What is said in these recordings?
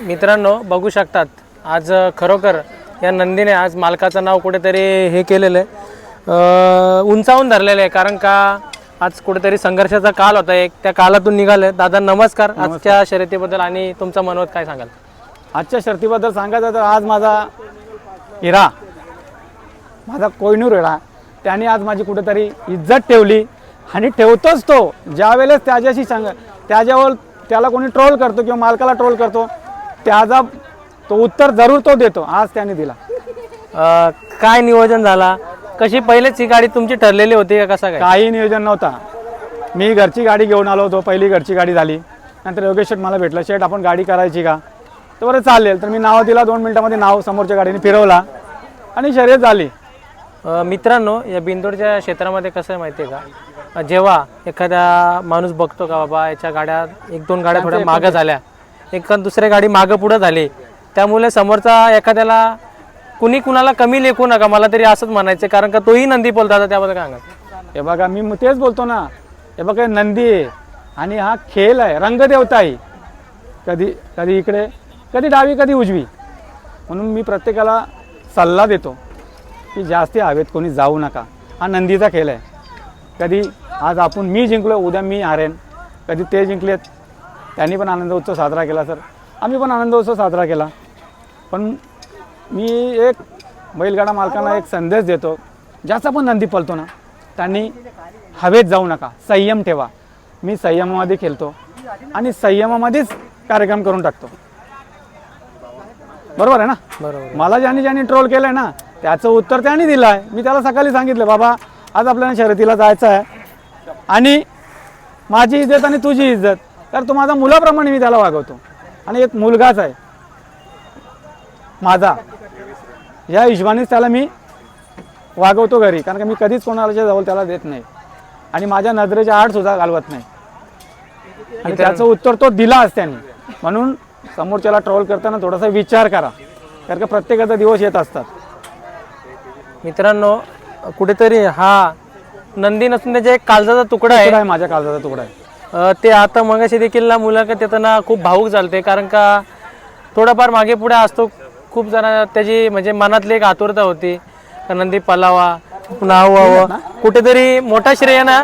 मित्रांनो बघू शकतात आज खरोखर या नंदीने आज मालकाचं नाव कुठेतरी हे केलेलं आहे. उंचावून धरलेलं आहे कारण का आज कुठेतरी संघर्षाचा काल होता एक त्या कालातून निघाले. दादा नमस्कार. आजच्या शर्यतीबद्दल आणि तुमचं मनोत काय सांगाल? आजच्या शर्तीबद्दल सांगायचं तर आज माझा हिरा माझा कोयनूर हिरा त्याने आज माझी कुठेतरी इज्जत ठेवली आणि ठेवतोच तो. ज्यावेळेस त्याच्याशी सांग त्याच्यावर त्याला कोणी ट्रोल करतो किंवा मालकाला ट्रोल करतो त्याचा तो उत्तर जरूर तो देतो. आज त्याने दिला. अ, काय नियोजन झाला? कशी पहिलेच ही गाडी तुमची ठरलेली होती का कसा काय? काही नियोजन नव्हता. मी घरची गाडी घेऊन आलो होतो. पहिली घरची गाडी झाली. नंतर योगेश शेठ मला भेटलं. शेठ आपण गाडी करायची का? तर बरं चालेल. तर मी नाव दिला. दोन मिनिटामध्ये नाव समोरच्या गाडीने फिरवला. आणि शर्यत झाली. अ, मित्रांनो या बिंदोडच्या क्षेत्रामध्ये कसं आहे माहिती आहे का? अ, जेव्हा एखादा माणूस बघतो का बाबा याच्या गाड्या एक दोन गाड्या थोड्या मागं झाल्या. एक दुसऱ्या गाडी मागं पुढं झाली. त्यामुळे समोरचा एखाद्याला कुणी कुणाला कमी लेखू नका मला तरी असंच म्हणायचं आहे. कारण का तोही नंदी बोलता त्याबद्दल काय सांगा हे बघा मी मग तेच बोलतो ना. हे बघा नंदी आहे आणि हा खेळ आहे रंगदेवता आहे कधी कधी इकडे कधी डावी कधी उजवी. म्हणून मी प्रत्येकाला सल्ला देतो की जास्ती हवेत कोणी जाऊ नका. हा नंदीचा खेळ आहे. कधी आज आपण मी जिंकलो उद्या मी हारेन. कधी ते जिंकलेत त्यांनी पण आनंद उत्सव साजरा केला सर. आम्ही पण आनंद उत्सव साजरा केला. पण मी एक बैलगाडा मालकांना एक संदेश देतो ज्याचा पण नंदी पळतो ना त्यांनी हवेत जाऊ नका संयम ठेवा. मी संयमामध्ये खेळतो आणि संयमामध्येच कार्यक्रम करून टाकतो. बरोबर आहे ना? बरोबर. मला ज्यांनी ज्यांनी ट्रोल केलंय ना त्याचं उत्तर त्यांनी दिलं आहे मी त्याला सकाळी सांगितलं बाबा आज आपल्याला शर्यतीला जायचं आहे आणि माझी इज्जत आणि तुझी इज्जत. तर तो माझा मुलाप्रमाणे मी त्याला वागवतो. आणि एक मुलगाच आहे. माझा. या हिशोबानेच त्याला मी वागवतो घरी. कारण का मी कधीच कोणाच्या जवळ त्याला देत नाही. आणि माझ्या नजरेच्या आड सुद्धा घालवत नाही. आणि त्याचं उत्तर तो दिलाच त्यांनी. म्हणून समोरच्याला ट्रोल करताना थोडासा विचार करा. कारण का प्रत्येकाचा दिवस येत असतात. मित्रांनो कुठेतरी हा नंदी नसून त्याचा एक काळजाचा तुकडा आहे. माझ्या काळजाचा तुकडा आहे. ते आता मगाशी देखील ना मुलाखत देताना खूप भाऊक झालते कारण का थोडाफार मागे पुढे असतो खूप जण त्याची म्हणजे मनातली एक आतुरता होती. नंदी पलावा नाव व्हावं कुठेतरी मोठा श्रेय ना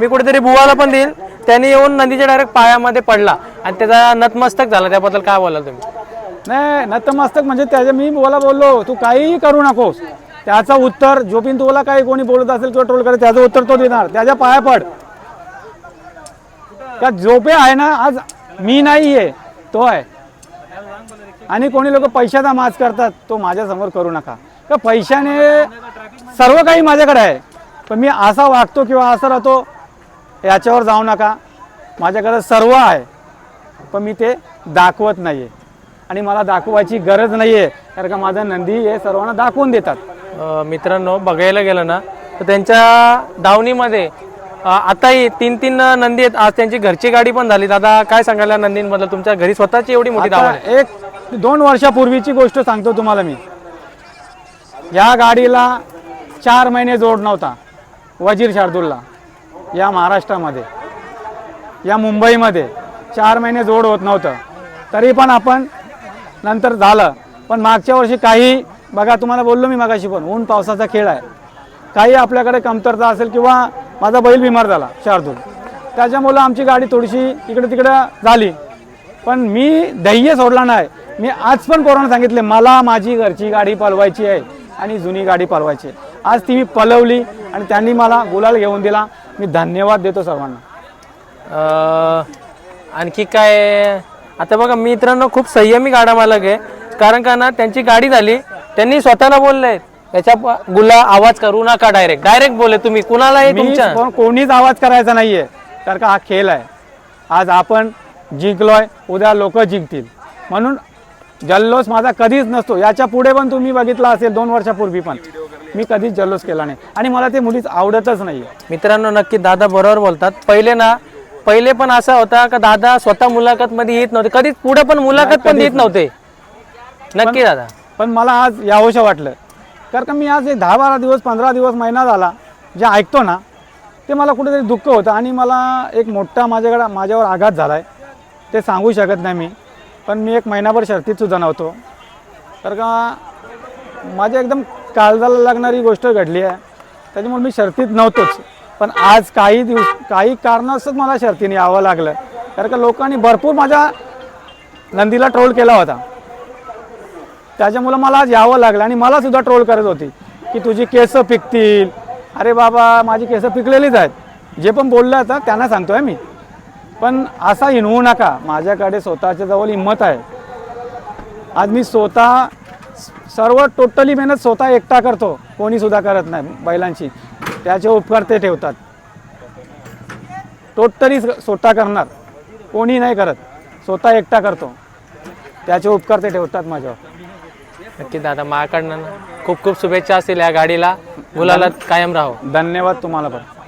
मी कुठेतरी बुवाला पण देईल. त्यांनी येऊन नदीच्या डायरेक्ट पायामध्ये पडला. आणि त्याचा नतमस्तक झाला त्याबद्दल काय बोलाल तुम्ही? नाही नतमस्तक म्हणजे त्याच्या मी बोला बोललो तू काहीही करू नकोस. त्याचं उत्तर जो पण तुला काही कोणी बोलत असेल किंवा ट्रोल करेल त्याचं उत्तर तो देणार. त्याच्या पाया पड. का झोपे आहे ना आज मी नाही आहे तो आहे. आणि कोणी लोक पैशाचा माज करतात तो माझ्यासमोर करू नका. का पैशाने सर्व काही माझ्याकडे आहे. पण मी असा वागतो किंवा असा राहतो याच्यावर जाऊ नका. माझ्याकडे सर्व आहे. पण मी ते दाखवत नाही आहे आणि मला दाखवायची गरज नाही आहे कारण का माझा नंदी हे सर्वांना दाखवून देतात. मित्रांनो बघायला गेलं ना तर त्यांच्या दावणीमध्ये आताही तीन तीन नंदी आहेत. आज त्यांची घरची गाडी पण झाली. दादा काय सांगायला नंदींबद्दल? तुमच्या घरी स्वतःची एवढी मोठी धाव आहे. एक दोन वर्षापूर्वीची गोष्ट सांगतो तुम्हाला मी. या गाडीला चार महिने जोड नव्हता वजीर शार्दूलला. या महाराष्ट्रामध्ये या मुंबईमध्ये चार महिने जोड होत नव्हतं. तरी पण आपण नंतर झालं. पण मागच्या वर्षी काही बघा तुम्हाला बोललो मी मागाशी पण ऊन पावसाचा खेळ आहे. काही आपल्याकडे कमतरता असेल किंवा माझा बैल बिमार झाला शार्दूल त्याच्यामुळं आमची गाडी थोडीशी इकडे तिकडं झाली. पण मी ध्येय सोडला नाही. मी आज पण पोरांना सांगितले मला माझी घरची गाडी पळवायची आहे आणि जुनी गाडी पळवायची आहे. आज ती मी पळवली आणि त्यांनी मला गुलाल घेऊन दिला. मी धन्यवाद देतो सर्वांना. आणखी काय? आता बघा मित्रांनो खूप संयमी गाडा मालक आहे. कारण का ना त्यांची गाडी झाली. त्यांनी स्वतःला बोललंय याच्या प- गुला आवाज करू नका डायरेक्ट डायरेक्ट बोले तुम्ही. कुणालाही मी तुमच्या कोण- कोणीच आवाज करायचा नाहीये. कारण का हा खेळ आहे. आज आपण जिंकलोय उद्या लोक जिंकतील. म्हणून जल्लोष माझा कधीच नसतो. याच्यापुढे पण तुम्ही बघितला असेल दोन वर्षापूर्वी पण. मी कधीच जल्लोष केला नाही. आणि मला ते मुलीच आवडतच नाही मित्रांनो नक्की दादा बरोबर बोलतात. पहिले ना पहिले पण असा होता का दादा स्वतः मुलाखत मध्ये येत नव्हते. कधीच पुढे पण मुलाखत पण देत नव्हते. नक्की दादा. पण मला आज यावंसं वाटलं. कारण का मी आज एक दहा बारा दिवस पंधरा दिवस महिना झाला जे ऐकतो ना ते मला कुठेतरी दुःख होतं आणि मला एक मोठा माझ्याकडे माझ्यावर आघात झाला आहे ते सांगू शकत नाही मी पण मी एक महिनाभर शर्तीत सुद्धा नव्हतो. तर का माझ्या एकदम काळजाला लागणारी गोष्ट घडली आहे. त्याच्यामुळे मी शर्तीत नव्हतोच. पण आज काही दिवस काही कारणास्तव मला शर्तीने यावं लागलं. कारण का लोकांनी भरपूर माझ्या नंदीला ट्रोल केला होता. त्याच्यामुळं मला आज यावं लागलं आणि मला सुद्धा ट्रोल करत होती की तुझी केस पिकतील. अरे बाबा माझी केस पिकलेलीच आहेत. जे पण बोललं आता त्यांना सांगतो आहे मी. पण असा हिणवू नका. माझ्याकडे स्वतःच्या जवळ हिंमत आहे. आज मी स्वतः सर्व टोटली मेहनत स्वतः एकटा करतो. कोणीसुद्धा करत नाही बैलांची. त्याचे उपकार ते ठेवतात. टोटली स्वतः करणार. कोणी नाही करत. स्वतः एकटा करतो. त्याचे उपकार ते ठेवतात माझ्यावर. नक्की दादा माझ्याकडनं खूप खूप शुभेच्छा असतील या गाडीला. मुलाला कायम राहो. धन्यवाद तुम्हाला पण.